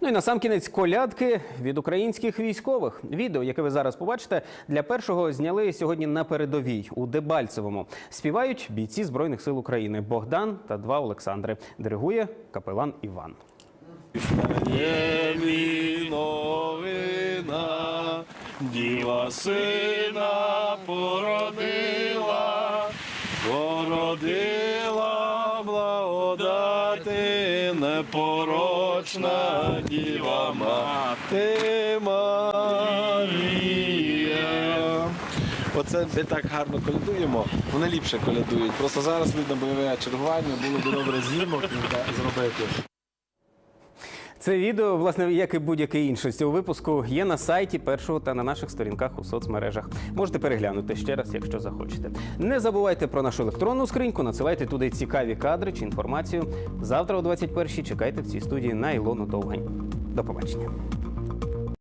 Ну і на сам кінець колядки від українських військових. Відео, яке ви зараз побачите, для першого зняли сьогодні на передовій у Дебальцевому. Співають бійці збройних сил України Богдан та два Олександри. Диригує капелан Іван. Новина, діва сина породила, породила благодати, непорочна діва мати Марія. Оце ми так гарно колядуємо, вони ліпше колядують. Просто зараз видно бойове чергування, було б добре знімок зробити. Це відео, власне, як і будь-яке інше з цього випуску, є на сайті першого та на наших сторінках у соцмережах. Можете переглянути ще раз, якщо захочете. Не забувайте про нашу електронну скриньку, надсилайте туди цікаві кадри чи інформацію. Завтра о 21-й чекайте в цій студії на Ілону Довгань. До побачення.